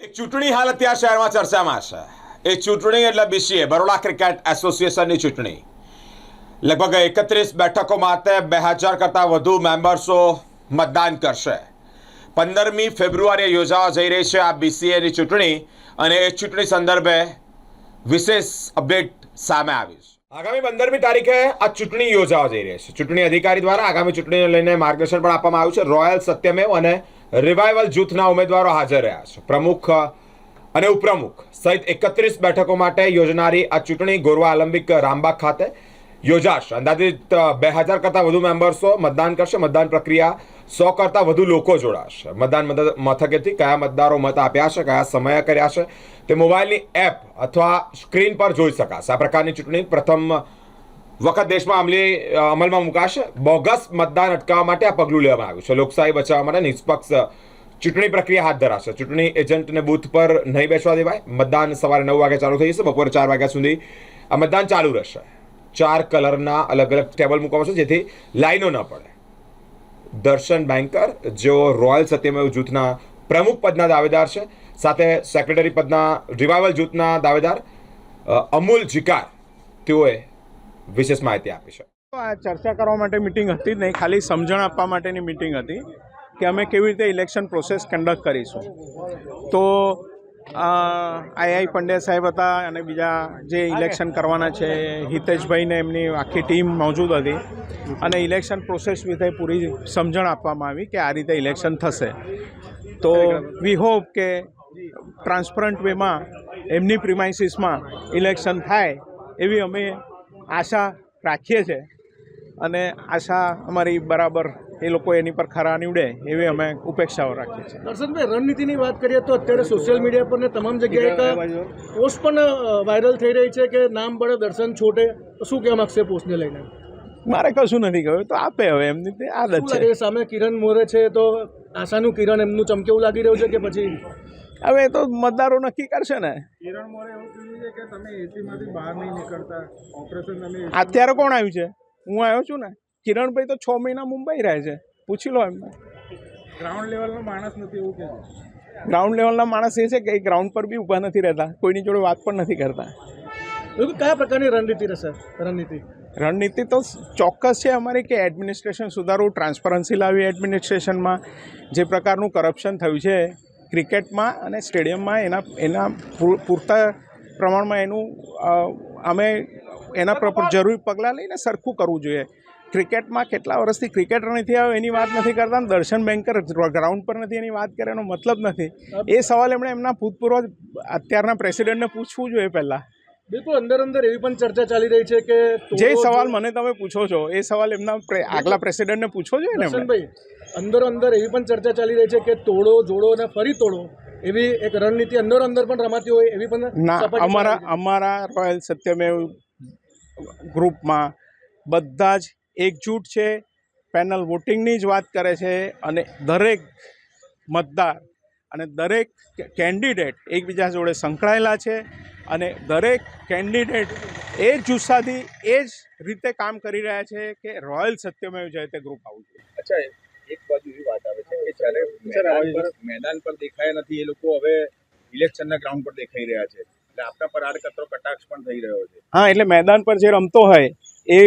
એક ચૂંટણી હાલ અત્યારે શહેરમાં ચર્ચામાં છે. એ ચૂંટણી એટલે બીસીએ, બરોડા ક્રિકેટ એસોસિએશનની ચૂંટણી. લગભગ એકત્રીસ બેઠકો માટે બે હજાર કરતાં વધુ મેમ્બર્સો મતદાન કરશે. પંદરમી ફેબ્રુઆરીએ યોજાવા જઈ રહી છે આ બીસીએની ચૂંટણી અને એ ચૂંટણી સંદર્ભે વિશેષ અપડેટ સામે આવી છે. આગામી પંદરમી તારીખે આ ચૂંટણી યોજાવા જઈ રહી છે. ચૂંટણી અધિકારી દ્વારા આગામી ચૂંટણીને લઈને માર્ગદર્શન પણ આપવામાં આવ્યું છે. રોયલ સત્યમેવ અને રિવાઇવલ જૂથના ઉમેદવારો હાજર રહ્યા છે. પ્રમુખ અને ઉપપ્રમુખ સહિત એકત્રીસ બેઠકો માટે યોજનારી આ ચૂંટણી ગોરવા આલંબિક રામબાગ ખાતે યોજાશે. અંદાજિત બે હજાર કરતાં વધુ મેમ્બર્સો મતદાન કરશે. મતદાન પ્રક્રિયા સો કરતાં વધુ લોકો જોડાશે. મતદાન મથકેથી કયા મતદારો મત આપ્યા છે, કયા સમયે કર્યા છે તે મોબાઈલની એપ અથવા સ્ક્રીન પર જોઈ શકાશે. આ પ્રકારની ચૂંટણી પ્રથમ વખત દેશમાં અમલી અમલમાં મુકાશે. બોગસ મતદાન અટકાવવા માટે આ પગલું લેવામાં આવ્યું છે. લોકશાહી બચાવવા માટે નિષ્પક્ષ ચૂંટણી પ્રક્રિયા હાથ ધરાશે. ચૂંટણી એજન્ટને બૂથ પર નહીં બેસવા દેવાય. મતદાન સવારે નવ વાગે ચાલુ થઈ જશે. બપોરે ચાર વાગ્યા સુધી આ મતદાન ચાલુ રહેશે. ચાર કલરના અલગ અલગ ટેબલ મૂકવામાં આવશે જેથી લાઈનો ન પડે. દર્શન બેન્કર, જેઓ રોયલ સત્યમેવ જૂથના પ્રમુખ પદના દાવેદાર છે, સાથે સેક્રેટરી પદના, રિવાઇવલ જૂથના દાવેદાર અમૂલ જીકાર, તેઓએ વિશેષ માહિતી આપી છે આ ચર્ચા કરવા માટે મિટિંગ હતી જ નહીં, ખાલી સમજણ આપવા માટેની મિટિંગ હતી કે અમે કેવી રીતે ઇલેક્શન પ્રોસેસ કન્ડક્ટ કરીશું. તો આઈઆઈ પંડ્યા સાહેબ હતા અને બીજા જે ઇલેક્શન કરવાના છે હિતેશભાઈને એમની આખી ટીમ મોજૂદ હતી. અને ઇલેક્શન પ્રોસેસ વિશે પૂરી સમજણ આપવામાં આવી કે આ રીતે ઇલેક્શન થશે. તો વી હોપ કે ટ્રાન્સપરન્ટ વેમાં એમની પ્રિમાઇસીસમાં ઇલેક્શન થાય એવી અમે આશા રાખીએ છીએ અને આશા અમારી બરાબર એ લોકો એની પર ખરા નીવડે એવી અમે ઉપેક્ષાઓ રાખીએ છીએ. દર્શનભાઈ રણનીતિની વાત કરીએ તો અત્યારે સોશિયલ મીડિયા પર ને તમામ જગ્યાએ પોસ્ટ પણ વાયરલ થઈ રહી છે કે નામ બળે દર્શન છોટે તો શું કહેવા માગશે પોસ્ટને લઈને? મારે કશું નથી કહ્યું તો આપે હવે એમની તે આદત છે? સામે કિરણ મોરે છે તો આશાનું કિરણ એમનું ચમકેવું લાગી રહ્યું છે કે પછી હવે એ તો મતદારો નક્કી કરશે ને. કિરણ મોરે એવું કીધું છે કે તમે બહાર નહીં નીકળતા. તમે અત્યારે કોણ આવ્યું છે? હું આવ્યો છું ને. કિરણભાઈ તો છ મહિના મુંબઈ રહે છે. પૂછી લો એમને. ગ્રાઉન્ડ લેવલનો માણસ નથી એવું કે ગ્રાઉન્ડ લેવલના માણસ એ છે કે એ ગ્રાઉન્ડ પર બી ઊભા નથી રહેતા. કોઈની જોડે વાત પણ નથી કરતા. કયા પ્રકારની રણનીતિ રહેશે? રણનીતિ? રણનીતિ તો ચોક્કસ છે અમારી કે એડમિનિસ્ટ્રેશન સુધારવું ટ્રાન્સપરન્સી લાવી એડમિનિસ્ટ્રેશનમાં જે પ્રકારનું કરપ્શન થયું છે ક્રિકેટમાં અને સ્ટેડિયમમાં એના એના પૂરતા પ્રમાણમાં એનું અમે એના પર જરૂરી પગલાં લઈને સરખું કરવું જોઈએ. ક્રિકેટમાં કેટલા વર્ષથી ક્રિકેટર નથી આવ્યો એની વાત નથી કરતા દર્શન બેન્કર ગ્રાઉન્ડ પર નથી એની વાત કરે એનો મતલબ નથી. એ સવાલ એમણે એમના ભૂતપૂર્વ અત્યારના પ્રેસિડેન્ટને પૂછવું જોઈએ પહેલાં. બિલકુલ અંદર અંદર એવી પણ ચર્ચા ચાલી રહી છે કે જે સવાલ મને તમે પૂછો છો એ સવાલ એમના આગલા પ્રેસિડેન્ટને પૂછો છો ને ભાઈ અંદરો અંદર અંદર એવી પણ ચર્ચા ચાલી રહી છે કે તોડો જોડો અને ફરી તોડો એવી એક રણનીતિ અંદર અંદર પણ રમાતી હોય એવી પણ ના અમારા અમારા રોયલ સત્યમેવ ગ્રુપમાં બધા જ એકજૂટ છે પેનલ વોટિંગની જ વાત કરે છે અને દરેક મતદાર અને દરેક કેન્ડિડેટ એકબીજા જોડે સંકળાયેલા છે અને દરેક કેન્ડિડેટ એ જ જુસ્સાથી એ જ રીતે કામ કરી રહ્યા છે કે રોયલ સત્યમેવ જયતે ગ્રુપ આવું જોઈએ. અચ્છા એક બાજુ એવી વાત આવે છે કે જ્યારે મેદાન પર મેદાન પર દેખાયા નથી એ લોકો હવે ઇલેક્શનના ગ્રાઉન્ડ પર દેખાઈ રહ્યા છે. એટલે આપણા પર આડકતરો કટાક્ષ પણ થઈ રહ્યો છે. હા એટલે મેદાન પર જે રમતો હોય એ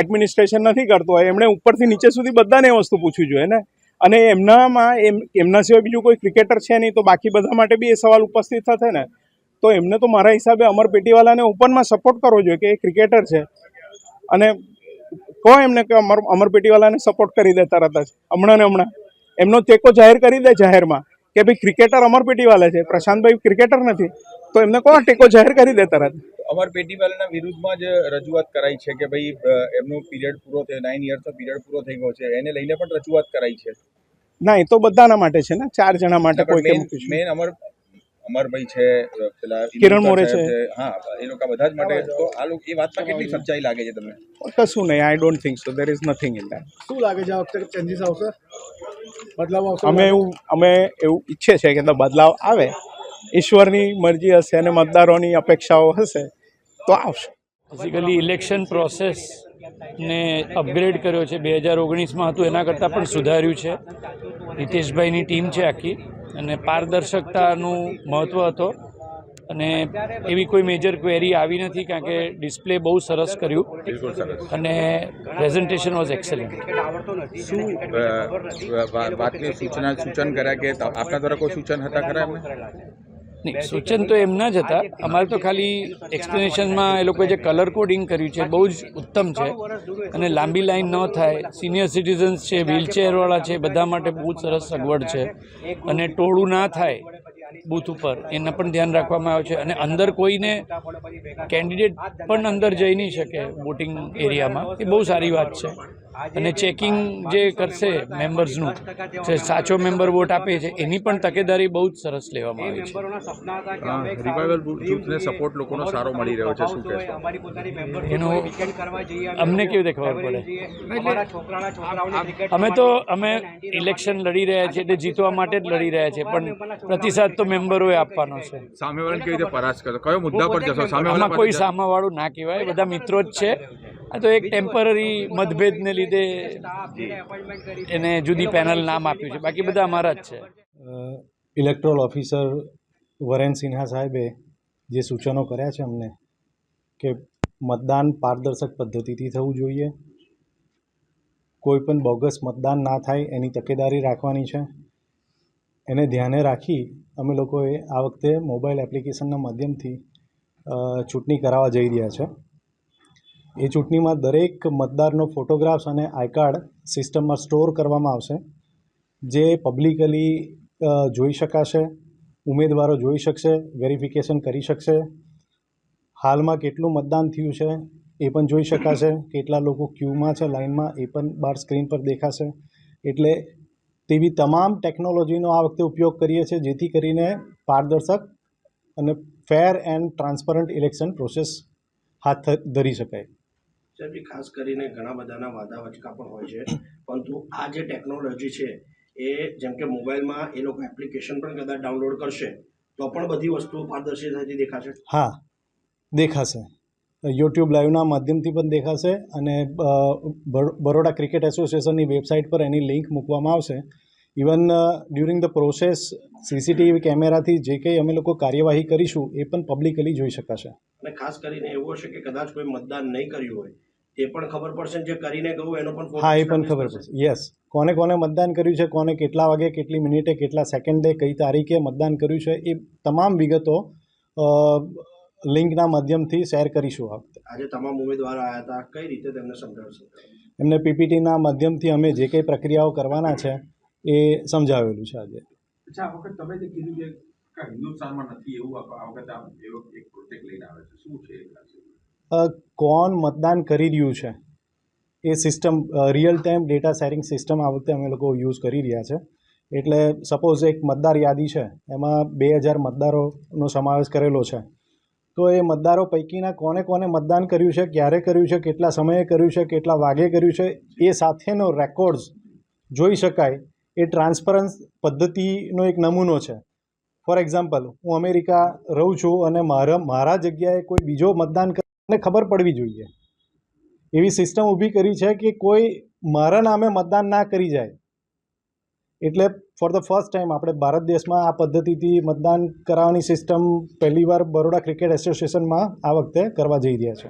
એડમિનિસ્ટ્રેશન નથી કરતો હોય એમણે ઉપરથી નીચે સુધી બધાને એ વસ્તુ પૂછવી જોઈએ ને? અને એમનામાં એમ એમના સિવાય બીજું કોઈ ક્રિકેટર છે નહીં તો બાકી બધા માટે બી એ સવાલ ઉપસ્થિત થશે ને? તો એમને તો મારા હિસાબે અમર પેટીવાલાને ઓપનમાં સપોર્ટ કરવો જોઈએ કે એ ક્રિકેટર છે. અને કહો એમને કે અમર અમર પેટીવાલાને સપોર્ટ કરી દે તરત જ હમણાં ને હમણાં. એમનો ટેકો જાહેર કરી દે જાહેરમાં કે ભાઈ ક્રિકેટર અમર પેટીવાલા છે. પ્રશાંતભાઈ ક્રિકેટર નથી. તો એમને કોણ ટેકો જાહેર કરી દે તરત અમર પેટીવાલાના વિરુદ્ધમાં જ રજૂઆત કરાઈ છે કે ભાઈ એમનો પીરિયડ પૂરો થયો નાઇન યર્સનો પીરિયડ પૂરો થઈ ગયો છે. એને લઈને પણ રજૂઆત કરાઈ છે. ના એ તો બધાના માટે છે ને. ચાર જણા માટે કોઈ મેન અમર અમરભાઈ છે પેલા કિરણ મોરે છે. હા એ લોકો બધા જ માટે તો આ લોકો એ વાતમાં કેટલી સચ્ચાઈ લાગે છે તમને? કશું નહીં I don't think so there is nothing in that શું લાગે છે આ વખતે ચેન્જીસ આવશે? બદલાવ આવશે? અમે એવું અમે એવું ઈચ્છે છે કે બદલાવ આવે. ઈશ્વરની મરજી હશે અને મતદારોની અપેક્ષાઓ હશે તો આવશે. બેઝિકલી ઇલેક્શન પ્રોસેસને અપગ્રેડ કર્યો છે. બે હજાર ઓગણીસમાં હતું એના કરતાં પણ સુધાર્યું છે. હિતેશભાઈની ટીમ છે આખી અને પારદર્શકતાનું મહત્ત્વ હતો. અને એવી કોઈ મેજર ક્વેરી આવી નથી કારણ કે ડિસ્પ્લે બહુ સરસ કર્યું અને પ્રેઝન્ટેશન વોઝ એક્સેલન્ટ શું વાતની સૂચના સૂચન કર્યા કે આપના દ્વારા કોઈ સૂચન હતા ખરા એમને? નહીં સૂચન તો એમના જ હતા અમારે તો ખાલી એક્સપ્લેનેશનમાં એ લોકોએ જે કલર કોડિંગ કર્યું છે બહુ જ ઉત્તમ છે. અને લાંબી લાઈન ન થાય. સિનિયર સિટીઝન્સ છે વ્હીલચેરવાળા છે બધા માટે બહુ જ સરસ સગવડ છે. અને ટોળું ના થાય બૂથ ઉપર. એના પણ ધ્યાન રાખવામાં આવે છે. અને અંદર કોઈને કેન્ડિડેટ પણ અંદર જઈ નહીં શકે વોટિંગ એરિયામાં એ બહુ સારી વાત છે. અને ચેકિંગ જે કરશે મેમ્બર્સનું જે સાચો મેમ્બર વોટ આપે છે એની પણ તકેદારી બહુ જ સરસ લેવામાં આવી છે. રિવાઇવલ જૂથને સપોર્ટ લોકોનો સારો મળી રહ્યો છે શું કહેશો? એનો અમને કેવી ખબર પડે? અમે તો અમે ઇલેક્શન લડી રહ્યા છીએ એટલે જીતવા માટે જ લડી રહ્યા છીએ પણ પ્રતિસાદ તો મેમ્બરોએ આપવાનો છે. સામેવાળાને કેવી રીતે પરાસ્ત કરશો કયો મુદ્દા પર જશો? સામેવાળા કોઈ સામાવાળું ના કહેવાય બધા મિત્રો જ છે. આ તો એક ટેમ્પરરી મતભેદને લીધે એને જુદી પેનલ નામ આપ્યું છે. બાકી બધા અમારા જ છે. ઇલેક્ટ્રોલ ઓફિસર વરેન સિન્હા સાહેબે જે સૂચનો કર્યા છે અમને કે મતદાન પારદર્શક પદ્ધતિથી થવું જોઈએ. કોઈ પણ બોગસ મતદાન ના થાય એની તકેદારી રાખવાની છે. એને ધ્યાને રાખી અમે લોકોએ આ વખતે મોબાઈલ એપ્લિકેશનના માધ્યમથી ચૂંટણી કરાવવા જઈ રહ્યા છે. એ ચૂંટણીમાં દરેક મતદારનો ફોટોગ્રાફ્સ અને આઈ કાર્ડ સિસ્ટમમાં સ્ટોર કરવામાં આવશે. જે પબ્લિકલી જોઈ શકાશે, ઉમેદવારો જોઈ શકશે, વેરિફિકેશન કરી શકશે. હાલમાં કેટલું મતદાન થયું છે એ પણ જોઈ શકાશે. કેટલા લોકો ક્યુમાં છે લાઇનમાં એ પણ બાર સ્ક્રીન પર દેખાશે. એટલે તેવી તમામ ટેકનોલોજીનો આ વખતે ઉપયોગ કરીએ છીએ, જેથી કરીને પારદર્શક અને fair and transparent election process હાથ ધરી શકાય. સાહેબજી ખાસ કરીને ઘણા બધાના વાદા વચકા પણ હોય છે. પરંતુ આ જે ટેકનોલોજી છે એ જેમ કે મોબાઈલમાં એ લોકો એપ્લિકેશન પણ કદાચ ડાઉનલોડ કરશે તો પણ બધી વસ્તુઓ પારદર્શિતાથી દેખાશે? હા દેખાશે. યુટ્યુબ લાઈવના માધ્યમથી પણ દેખાશે અને બરોડા ક્રિકેટ એસોસિએશનની વેબસાઇટ પર એની લિંક મૂકવામાં આવશે. Even during the process CCTV કેમેરાથી જે કંઈ અમે લોકો કાર્યવાહી કરીશું એ પણ પબ્લિકલી જોઈ શકાશે. અને ખાસ કરીને એવું હશે કે કદાચ કોઈ મતદાન નહીં કર્યું હોય તે પણ ખબર પડશે જે કરીને ગયું એનો પણ હા એ પણ ખબર. પડશે. યસ કોને કોને મતદાન કર્યું છે કોને કેટલા વાગે કેટલી મિનિટે કેટલા સેકન્ડે કઈ તારીખે મતદાન કર્યું છે એ તમામ વિગતો લિંકના માધ્યમથી શેર કરીશું આ વખતે. આજે તમામ ઉમેદવારો આવ્યા હતા. કઈ રીતે તેમને સમજાવશે? એમને પીપીટીના માધ્યમથી અમે જે કંઈ પ્રક્રિયાઓ કરવાના છે એ સમજાવેલું છે આજે. અચ્છા આ વખત તમે જે કીધું કે હિન્દુસ્તાનમાં નથી એવું આ વખતે એક પ્રોજેક્ટ લઈને આવે છે. શું છે એ કોણ મતદાન કરી રહ્યું છે? એ system real time data sharing system આ વખતે અમે લોકો યુઝ કરી રહ્યા છે. એટલે સપોઝ એક મતદાર યાદી છે, એમાં બે હજાર મતદારોનો સમાવેશ કરેલો છે. તો એ મતદારો પૈકીના કોને કોને મતદાન કર્યું છે, ક્યારે કર્યું છે, કેટલા સમયે કર્યું છે, કેટલા વાગે કર્યું છે, એ સાથેનો રેકોર્ડ્સ જોઈ શકાય. એ ટ્રાન્સપરન્સ પદ્ધતિનો એક નમૂનો છે. ફોર એક્ઝામ્પલ હું અમેરિકા રહું છું અને મારા મારા જગ્યાએ કોઈ બીજો મતદાન કરે ખબર પડવી જોઈએ. એવી સિસ્ટમ ઊભી કરી છે કે કોઈ મારા નામે મતદાન ના કરી જાય. એટલે ફોર ધ ફર્સ્ટ ટાઈમ આપણે ભારત દેશમાં આ પદ્ધતિથી મતદાન કરાવવાની સિસ્ટમ પહેલીવાર બરોડા ક્રિકેટ એસોસિએશનમાં આ વખતે કરવા જઈ રહ્યા છે.